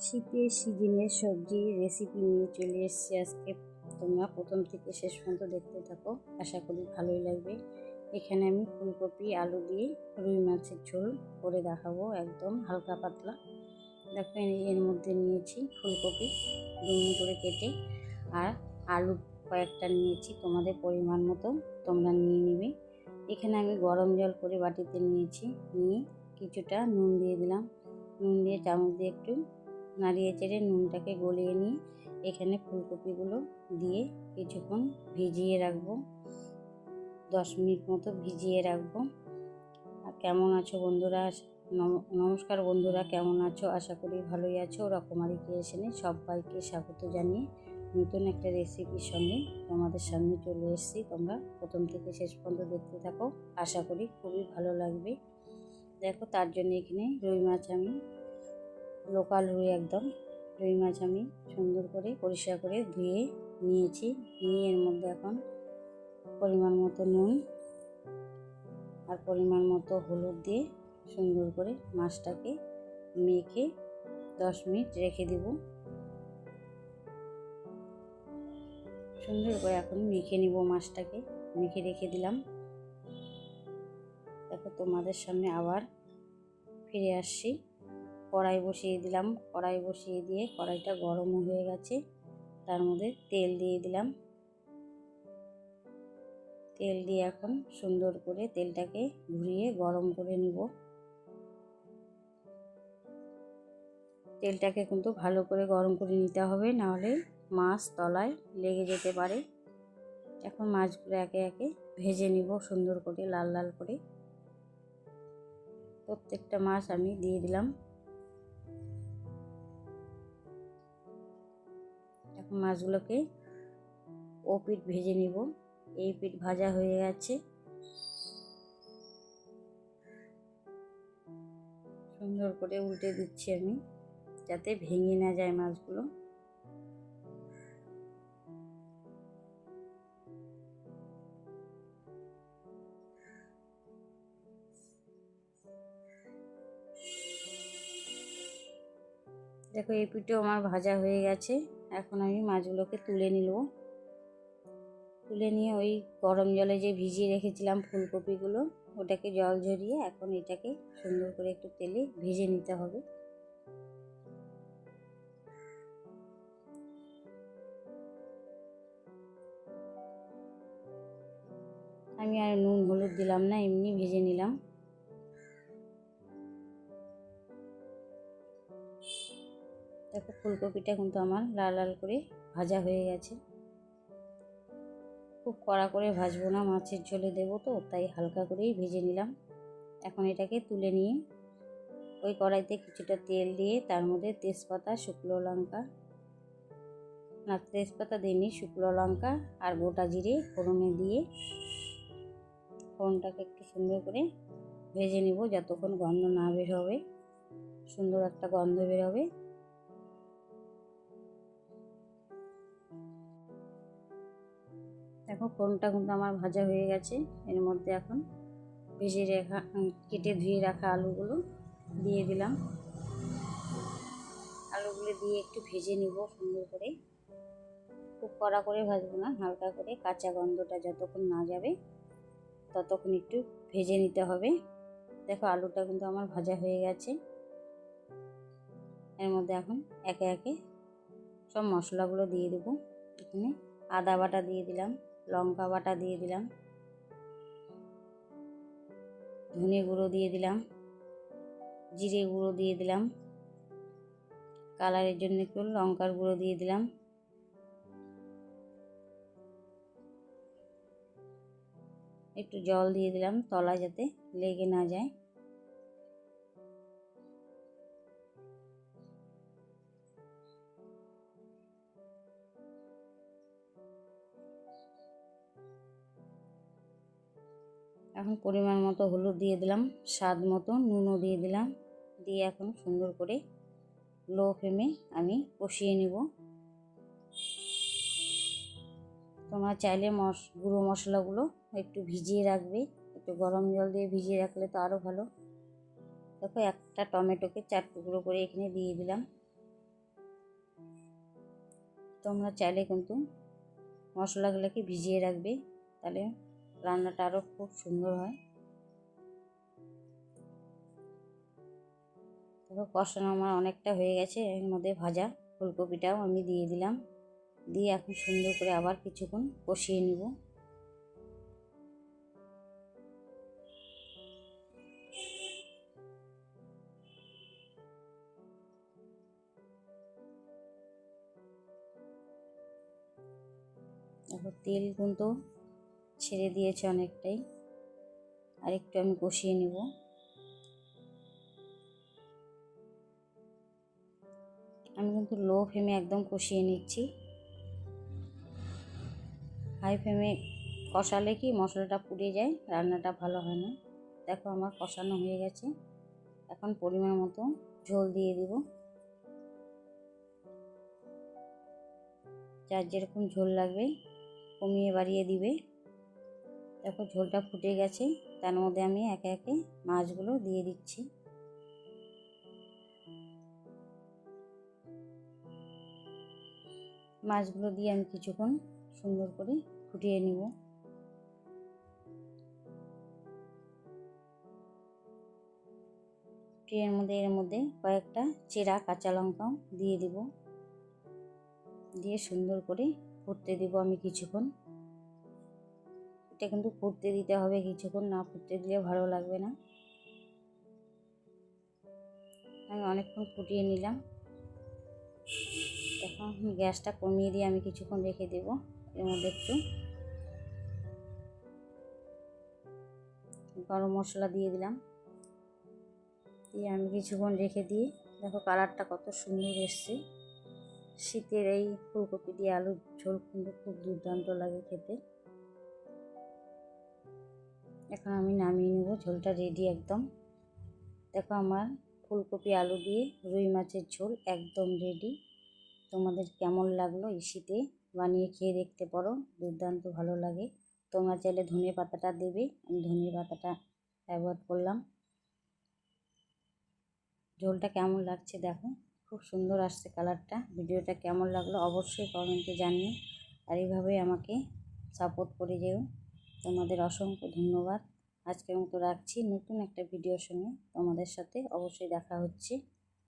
শীতের সিজনের সবজি রেসিপি নিয়ে চলে এসেছি আজকে। তোমরা প্রথম থেকে শেষ পর্যন্ত দেখতে থাকো। আশা করি ভালোই লাগবে। এখানে আমি ফুলকপি, আলু দিয়ে রুই মাছের ঝোল করে দেখাবো একদম হালকা পাতলা। দেখো এর- মধ্যে নিয়েছি ফুলকপি ডুমো করে কেটে। আর আলু কয়েকটা নিয়েছি, তোমাদের পরিমাণ মতো তোমরা নিয়ে নেবে। এখানে আমি গরম জল করে বাটিতে নিয়েছি। নিয়ে কিছুটা নুন দিয়ে দিলাম। নুন দিয়ে চামচ দিয়ে একটু নাড়িয়ে চেড়ে নুনটাকে গলিয়ে নিয়ে এখানে ফুলকপিগুলো দিয়ে কিছুক্ষণ ভিজিয়ে রাখব। দশ মিনিট মতো ভিজিয়ে রাখব। আর কেমন আছো বন্ধুরা? নমস্কার বন্ধুরা, কেমন আছো? আশা করি ভালোই আছো। রকমারি ক্রিয়েশনে সবাইকে স্বাগত জানিয়ে নতুন একটা রেসিপির সঙ্গে তোমাদের সামনে চলে এসেছি। তোমরা প্রথম থেকে শেষ পর্যন্ত দেখতে থাকো। আশা করি খুবই ভালো লাগবে। দেখো, তার জন্য এখানে রুই মাছ আমি লোকাল রুই একদম। রুই মাছ আমি সুন্দর করে পরিষ্কার করে ধুয়ে নিয়েছি। নিয়ে এর মধ্যে এখন পরিমাণ মতো নুন আর পরিমাণ মতো হলুদ দিয়ে সুন্দর করে মাছটাকে মেখে দশ মিনিট রেখে দেব। সুন্দর করে এখন মেখে নিব মাছটাকে। মেখে রেখে দিলাম। দেখো তোমাদের সামনে আবার ফিরে আসছি। কড়াই বসিয়ে দিলাম। কড়াই বসিয়ে দিয়ে কড়াইটা গরম হয়ে গেছে। তার মধ্যে তেল দিয়ে দিলাম। তেল দিয়ে এখন সুন্দর করে তেলটাকে ঘুরিয়ে গরম করে নিব। তেলটাকে কিন্তু ভালো করে গরম করে নিতে হবে, নাহলে মাছ তলায় লেগে যেতে পারে। এখন মাছগুলো একে একে ভেজে নিব সুন্দর করে, লাল লাল করে। প্রত্যেকটা মাছ আমি দিয়ে দিলাম। এখন মাছগুলোকে ও পিঠ ভেজে নিব। এই পিঠ ভাজা হয়ে গেছে। সুন্দর করে উল্টে দিচ্ছি আমি, যাতে ভেঙে না যায় মাছগুলো। দেখো, এই পিঠেও আমার ভাজা হয়ে গেছে। এখন আমি মাছগুলোকে তুলে নিব তুলে নিয়ে ওই গরম জলে যে ভিজিয়ে রেখেছিলাম ফুলকপিগুলো, ওটাকে জল ঝরিয়ে এখন এটাকে সুন্দর করে একটু তেলে ভেজে নিতে হবে। আমি আর নুন, হলুদ দিলাম না, এমনি ভেজে নিলাম। দেখো, ফুলকপিটা কিন্তু আমার লাল লাল করে ভাজা হয়ে গেছে। খুব কড়া করে ভাজবো না, মাছের ঝোলে দেবো তো, তাই হালকা করেই ভেজে নিলাম। এখন এটাকে তুলে নিয়ে ওই কড়াইতে কিছুটা তেল দিয়ে তার মধ্যে তেজপাতা, শুকনো লঙ্কা, না, তেজপাতা দিইনি, শুকনো লঙ্কা আর গোটা জিরে ফোড়নে দিয়ে ফোড়নটাকে একটু সুন্দর করে ভেজে নেব, যতক্ষণ গন্ধ না বের হবে, সুন্দর একটা গন্ধ বের হবে। দেখো ফোড়নটা কিন্তু আমার ভাজা হয়ে গেছে। এর মধ্যে এখন ভেজে রাখা কেটে ধুয়ে রাখা আলুগুলো দিয়ে দিলাম। আলুগুলো দিয়ে একটু ভেজে নিব সুন্দর করে। খুব কড়া করে ভাজবো না, হালকা করে। কাঁচা গন্ধটা যতক্ষণ না যাবে, ততক্ষণ একটু ভেজে নিতে হবে। দেখো আলুটা কিন্তু আমার ভাজা হয়ে গেছে। এর মধ্যে এখন একে একে সব মশলাগুলো দিয়ে দেবো। এখানে আদা বাটা দিয়ে দিলাম। লঙ্কা বাটা দিয়ে দিলাম। ধনে গুঁড়ো দিয়ে দিলাম। জিরে গুঁড়ো দিয়ে দিলাম। কালারের জন্য একটু লঙ্কার গুঁড়ো দিয়ে দিলাম। একটু জল দিয়ে দিলাম তলা যাতে লেগে না যায়। এখন পরিমাণ মতো হলুদ দিয়ে দিলাম, স্বাদ মতো নুনও দিয়ে দিলাম, দিয়ে এখন সুন্দর করে লো ফ্লেমে আমি কষিয়ে নেব। তোমরা চাইলে মশ, গুঁড়ো মশলাগুলো একটু ভিজিয়ে রাখবে, একটু গরম জল দিয়ে ভিজিয়ে রাখলে তো আরও ভালো। দেখো একটা টমেটোকে চার টুকরো করে এখানে দিয়ে দিলাম। তোমরা চাইলে কিন্তু মশলাগুলোকে ভিজিয়ে রাখবে, তাহলে রান্নাটা আরও খুব সুন্দর হয়। দেখো কষানো আমার অনেকটা হয়ে গেছে, এর মধ্যে ভাজা ফুলকপিটাও আমি দিয়ে দিলাম। দিয়ে এখন সুন্দর করে আবার কিছুক্ষণ কষিয়ে নিব। দেখো তেল কিন্তু ছেড়ে দিয়েছে অনেকটাই। আর একটু আমি কষিয়ে নিব। আমি কিন্তু লো ফ্লেমে একদম কষিয়ে নিচ্ছি। হাই ফ্লেমে কষালে কি মশলাটা পুড়ে যায়, রান্নাটা ভালো হয় না। দেখো আমার কষানো হয়ে গেছে। এখন পরিমাণ মতো ঝোল দিয়ে দিব। যার যেরকম ঝোল লাগবে কমিয়ে বাড়িয়ে দিবে। দেখো ঝোলটা ফুটে গেছে, তার মধ্যে আমি একে একে মাছগুলো দিয়ে দিচ্ছি। মাছগুলো দিয়ে আমি কিছুক্ষণ সুন্দর করে ফুটিয়ে নিব। ট্রের মধ্যে, এর মধ্যে কয়েকটা চেরা কাঁচা লঙ্কাও দিয়ে দিব। দিয়ে সুন্দর করে ফুটতে দিব আমি কিছুক্ষণ। এটা কিন্তু ফুটতে দিতে হবে, কিছুক্ষণ না ফুটতে দিলে ভালো লাগবে না। আমি অনেকক্ষণ ফুটিয়ে নিলাম। এখন গ্যাসটা কমিয়ে দিয়ে আমি কিছুক্ষণ রেখে দেব, এর মধ্যে একটু। গরম মশলা দিয়ে দিলাম। দিয়ে আমি কিছুক্ষণ রেখে দিয়ে, দেখো কালারটা কত সুন্দর এসছে। শীতের এই ফুলকপি দিয়ে আলুর ঝোল কিন্তু খুব দুর্দান্ত লাগে খেতে। এখন আমি নামিয়ে নেব, ঝোলটা রেডি একদম। দেখো আমার ফুলকপি, আলু দিয়ে রুই মাছের ঝোল একদম রেডি তোমাদের কেমন লাগল এই শীতে বানিয়ে খেয়ে দেখতে পারো, দুর্দান্ত ভালো লাগে। তোমরা চাইলে ধনে পাতাটা দেবে, আমি ধনে পাতাটা ব্যবহার করলাম। ঝোলটা কেমন লাগছে দেখো, খুব সুন্দর আসছে কালারটা ভিডিওটা কেমন লাগল অবশ্যই কমেন্টে জানিও, আর এইভাবে আমাকে সাপোর্ট করে যেও। তোমাদের অসংখ্য ধন্যবাদ। আজকের মতো রাখছি। নতুন একটা ভিডিওর সঙ্গে তোমাদের সাথে অবশ্যই দেখা হচ্ছে।